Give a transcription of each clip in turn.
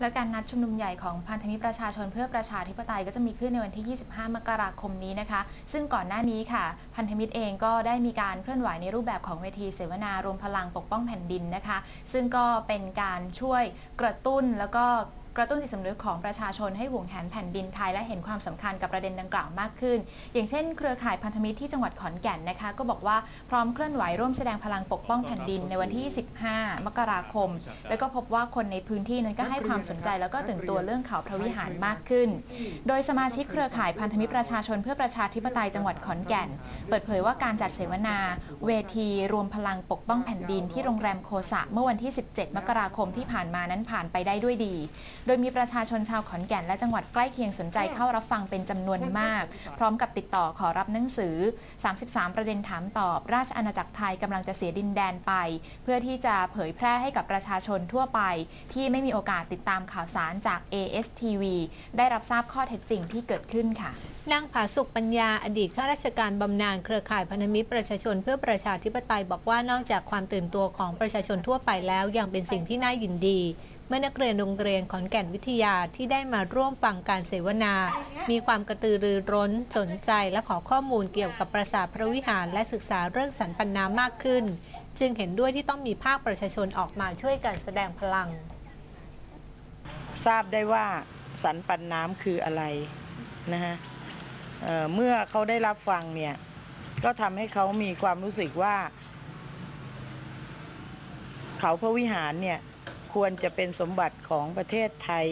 และการนัดชุมนุมใหญ่ของพันธมิตรประชาชนเพื่อประชาธิปไตยก็จะมีขึ้นในวันที่ 25 มกราคมนี้นะคะ ซึ่งก่อนหน้านี้ค่ะ พันธมิตรเองก็ได้มีการเคลื่อนไหวในรูปแบบของเวทีเสวนารวมพลังปกป้องแผ่นดินนะคะ ซึ่งก็เป็นการช่วยกระตุ้นแล้วก็ กระตุ้นจิตสำนึกของประชาชนให้หวงแหนแผ่นดินไทยและเห็นความสำคัญกับประเด็นดังกล่าวมากขึ้น อย่างเช่น เครือข่ายพันธมิตรที่จังหวัดขอนแก่นนะคะ ก็บอกว่าพร้อมเคลื่อนไหวร่วมแสดงพลังปกป้องแผ่นดินในวันที่ 15 มกราคม แล้วก็พบว่าคนในพื้นที่นั้นก็ให้ความสนใจแล้วก็ตื่นตัวเรื่องเขาพระวิหารมากขึ้น โดยสมาชิกเครือข่ายพันธมิตรประชาชนเพื่อประชาธิปไตยจังหวัดขอนแก่น เปิดเผยว่าการจัดเสวนา เวทีรวมพลังปกป้องแผ่นดินที่โรงแรมโคสะเมื่อวันที่ 17 มกราคมที่ผ่านมานั้นผ่านไปได้ด้วยดีโดยมีประชาชนชาวขอนแก่นและจังหวัดใกล้เคียงสนใจเข้ารับฟังเป็นจำนวนมาก พร้อมกับติดต่อขอรับหนังสือ 33 ประเด็นถามตอบ ราชอาณาจักรไทยกำลังจะเสียดินแดนไป เพื่อที่จะเผยแพร่ให้กับประชาชนทั่วไป ที่ไม่มีโอกาสติดตามข่าวสารจาก ASTV ได้รับทราบข้อเท็จจริงที่เกิดขึ้นค่ะนางผาสุกปัญญาอดีตข้าราชการบำนาญเครือข่ายพันธมิตรประชาชนเพื่อประชาธิปไตยบอกว่านอกจากความตื่นตัวของประชาชนทั่วไปแล้วยังเป็นสิ่งที่น่ายินดี เมื่อนักเรียนโรงเรียนขอนแก่นวิทยาที่ได้มาร่วมฟังการเสวนา มีความกระตือรือร้นสนใจและขอข้อมูลเกี่ยวกับปราสาทพระวิหารและศึกษาเรื่องสันปันน้ำมากขึ้น จึงเห็นด้วยที่ต้องมีภาคประชาชนออกมาช่วยกันแสดงพลัง ทราบได้ว่าสันปันน้ำคืออะไรนะฮะเเมื่อเขาได้รับฟังเนี่ยก็ทำให้เขามีความรู้สึกว่า เขาพระวิหารเนี่ย ควรจะเป็นสมบัติของประเทศไทย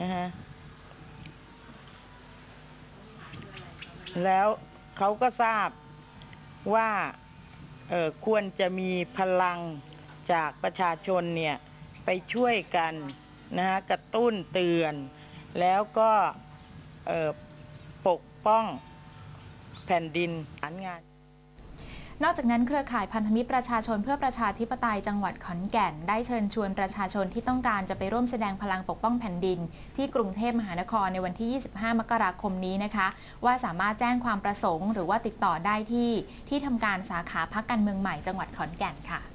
นะฮะแล้วเขาก็ทราบว่าออควรจะมีพลังจากประชาชนเนี่ยไปช่วยกันนะฮะกระตุ้นเตือน แล้วก็ออปกป้องแผ่นดินฐานงาน นอกจากนั้นเครือข่ายพันธมิตรประชาชนเพื่อประชาธิปไตยจังหวัดขอนแก่น ได้เชิญชวนประชาชนที่ต้องการจะไปร่วมแสดงพลังปกป้องแผ่นดิน ที่กรุงเทพมหานครในวันที่ 25 มกราคมนี้นะคะ ว่าสามารถแจ้งความประสงค์ หรือว่าติดต่อได้ที่ที่ทำการสาขาพักการเมืองใหม่จังหวัดขอนแก่นค่ะ